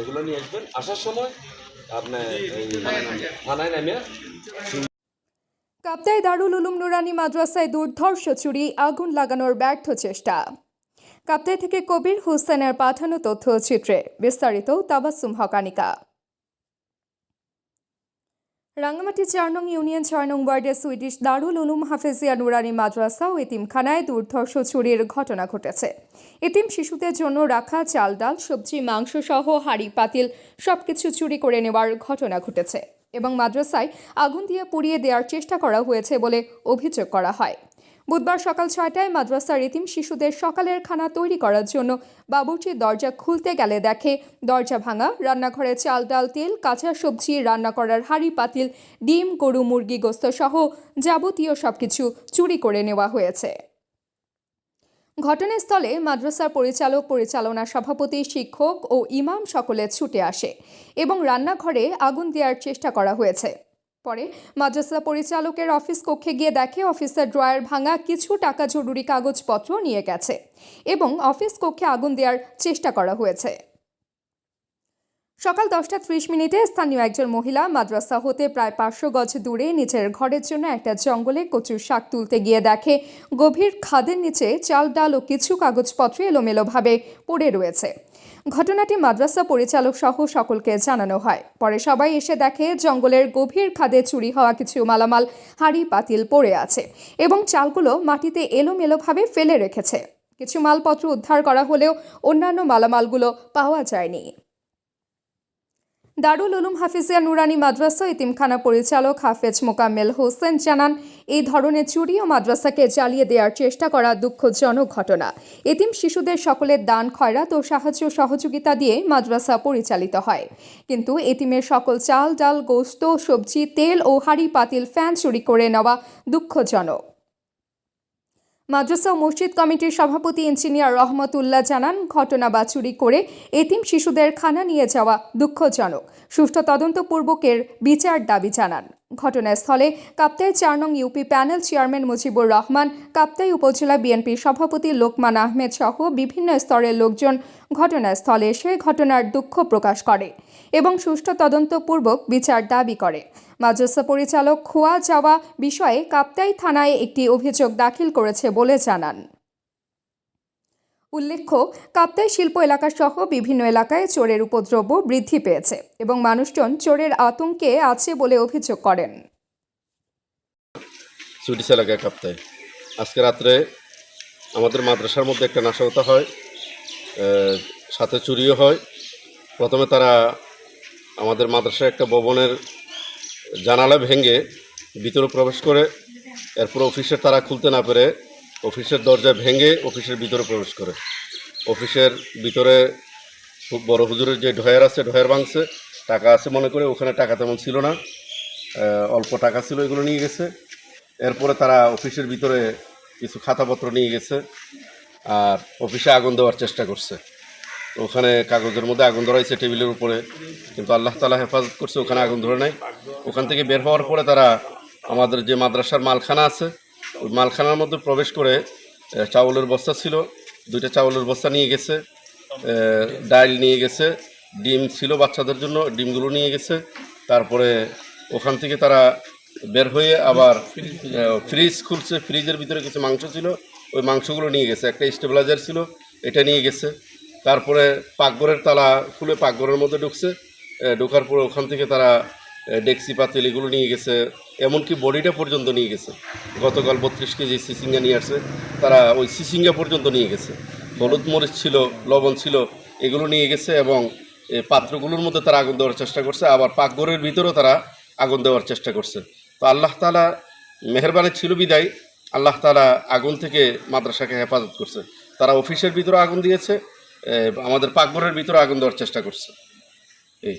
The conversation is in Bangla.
এগুলো নিয়ে আসবেন। আসার সময় আপনার কাপ্তায় দারুল উলুম নুরানি মাদ্রাসায় দুর্ধর্ষ চুরি, আগুন লাগানোর ব্যর্থ চেষ্টা। কাপ্তাই থেকে কবির হুসেনের পাঠানো তথ্যচিত্রে বিস্তারিত তাবাসুম হকানিকা। রাঙ্গামাটি চার নং ইউনিয়ন ছয় নং ওয়ার্ডের সুইডিশ দারুল উলুম হাফেজিয়া নুরানি মাদ্রাসা ও এতিমখানায় দুর্ধর্ষ চুরির ঘটনা ঘটেছে। এতিম শিশুদের জন্য রাখা চাল, ডাল, সবজি, মাংস সহ হাড়ি, পাতিল সবকিছু চুরি করে নেওয়ার ঘটনা ঘটেছে এবং মাদ্রাসায় আগুন দিয়ে পুড়িয়ে দেওয়ার চেষ্টা করা হয়েছে বলে অভিযোগ করা হয়। বুধবার সকাল ছয়টায় মাদ্রাসার এতিম শিশুদের সকালের খানা তৈরি করার জন্য বাবুর্চির দরজা খুলতে গেলে দেখে, দরজা ভাঙা, রান্নাঘরে চাল, ডাল, তেল, কাঁচা সবজি, রান্না করার হাঁড়ি, পাতিল, ডিম, গরু, মুরগি, গোস্ত সহ যাবতীয় সবকিছু চুরি করে নেওয়া হয়েছে। ঘটনাস্থলে মাদ্রাসার পরিচালক, পরিচালনা সভাপতি, শিক্ষক ও ইমাম সকলে ছুটে আসে এবং রান্নাঘরে আগুন দেওয়ার চেষ্টা করা হয়েছে। পরে মাদ্রাসা পরিচালকের অফিস কক্ষে গিয়ে দেখে অফিসার ড্রয়ার ভাঙা কিছু টাকা জরুরি কাগজপত্র নিয়ে গেছে এবং অফিস কক্ষে আগুন দেওয়ার চেষ্টা করা হয়েছে। সকাল দশটা ত্রিশ মিনিটে স্থানীয় একজন মহিলা মাদ্রাসা হতে প্রায় পাঁচশো গজ দূরে নিজের ঘরের জন্য একটা জঙ্গলে কচুর শাক তুলতে গিয়ে দেখে, গভীর খাদের নিচে চাল, ডাল ও কিছু কাগজপত্র এলোমেলোভাবে পড়ে রয়েছে। ঘটনাটি মাদ্রাসা পরিচালক সহ সকলকে জানানো হয়। পরে সবাই এসে দেখে, জঙ্গলের গভীর খাদে চুরি হওয়া কিছু মালামাল, হাড়ি, পাতিল পড়ে আছে এবং চালগুলো মাটিতে এলোমেলোভাবে ফেলে রেখেছে। কিছু মালপত্র উদ্ধার করা হলেও অন্যান্য মালামালগুলো পাওয়া যায়নি। দারুল উলুম হাফিজিয়া নুরানি মাদ্রাসা ইতিমখানা পরিচালক হাফেজ মোকাম্মেল হোসেন জানান, এই ধরনের চুরি ও মাদ্রাসাকে জ্বালিয়ে দেওয়ার চেষ্টা করা দুঃখজনক ঘটনা। এতিম শিশুদের সকলের দান, খয়রাত ও সাহায্য সহযোগিতা দিয়ে মাদ্রাসা পরিচালিত হয়। কিন্তু এতিমের সকল চাল, ডাল, গোস্ত, সবজি, তেল ও হাঁড়ি পাতিল ফ্যান চুরি করে নেওয়া দুঃখজনক। মাদ্রাসা ও মসজিদ কমিটির সভাপতি ইঞ্জিনিয়ার রহমতুল্লাহ জানান, ঘটনা বা চুরি করে এতিম শিশুদের খানা নিয়ে যাওয়া দুঃখজনক। সুষ্ঠু তদন্তপূর্বকের বিচার দাবি জানান। ঘটনাস্থলে কাপ্তাই চার নং UP panel chairman Mujibur Rahman, Kaptai upazila বিএনপির সভাপতি লোকমান আহমেদ সহ বিভিন্ন স্তরের লোকজন ঘটনাস্থলে এসে ঘটনার দুঃখ প্রকাশ করে এবং সুষ্ঠু তদন্তপূর্বক বিচার দাবি করে। মাদ্রাসা পরিচালক খোয়া যাওয়া বিষয়ে কাপ্তাই থানায় একটি অভিযোগ দাখিল করেছে বলে জানান। উল্লেখ্য, কাপ্তাই শিল্প এলাকা সহ বিভিন্ন এলাকায় চোরের উপদ্রব বৃদ্ধি পেয়েছে এবং মানুষজন চোরের আতঙ্কে আছে বলে অভিযোগ করেন। সুইডিশ এলাকায় কাপ্তায় আজকে রাত্রে আমাদের মাদ্রাসার মধ্যে একটা নাশকতা হয় সাথে চুরিও হয়। প্রথমে তারা আমাদের মাদ্রাসার একটা ভবনের জানালা ভেঙে ভিতরে প্রবেশ করে, এরপর অফিসের তারা খুলতে না পেরে অফিসের দরজা ভেঙে অফিসের ভিতরে প্রবেশ করে। অফিসের ভিতরে বড় হুজুরের যে ঢয়ের আছে, ঢয়ের ভাঙছে, টাকা আছে মনে করে, ওখানে টাকা তেমন ছিল না। অল্প টাকা ছিল, এগুলো নিয়ে গেছে। এরপরে তারা অফিসের ভিতরে কিছু খাতাপত্র নিয়ে গেছে আর অফিসে আগুন দেওয়ার চেষ্টা করছে। ওখানে কাগজের মধ্যে আগুন ধরাইছে টেবিলের উপরে, কিন্তু আল্লাহ তালা হেফাজত করছে, ওখানে আগুন ধরে নাই। ওখান থেকে বের হওয়ার পরে তারা আমাদের যে মাদ্রাসার মালখানা আছে ওই মালখানার মধ্যে প্রবেশ করে চাউলের বস্তা ছিল। দুইটা চাউলের বস্তা নিয়ে গেছে ডাইল নিয়ে গেছে, ডিম ছিল বাচ্চাদের জন্য, ডিমগুলো নিয়ে গেছে। তারপরে ওখান থেকে তারা বের হয়ে আবার ফ্রিজ খুলছে, ফ্রিজের ভিতরে কিছু মাংস ছিল, ওই মাংসগুলো নিয়ে গেছে। একটা স্টেবিলাইজার ছিল, এটা নিয়ে গেছে। তারপরে পাকঘরের তালা খুলে পাকঘরের মধ্যে ঢুকছে ঢোকার পরে ওখান থেকে তারা ডেক্সি পাতিল এগুলো নিয়ে গেছে, এমনকি বডিটা পর্যন্ত নিয়ে গেছে। গতকাল বত্রিশ কেজি সিসিঙ্গা নিয়ে আসছে, তারা ওই সিসিঙ্গা পর্যন্ত নিয়ে গেছে। হলুদ মরিচ ছিল, লবণ ছিল, এগুলো নিয়ে গেছে এবং পাত্রগুলোর মধ্যে তারা আগুন দেওয়ার চেষ্টা করছে, আবার পাকঘরের ভিতরেও তারা আগুন দেওয়ার চেষ্টা করছে। তো আল্লাহ তালা মেহরবানি ছিল বিদায়, আল্লাহ তালা আগুন থেকে মাদ্রাসাকে হেফাজত করছে। তারা অফিসের ভিতরে আগুন দিয়েছে আমাদের পাকঘরের ভিতরে আগুন দেওয়ার চেষ্টা করছে। এই।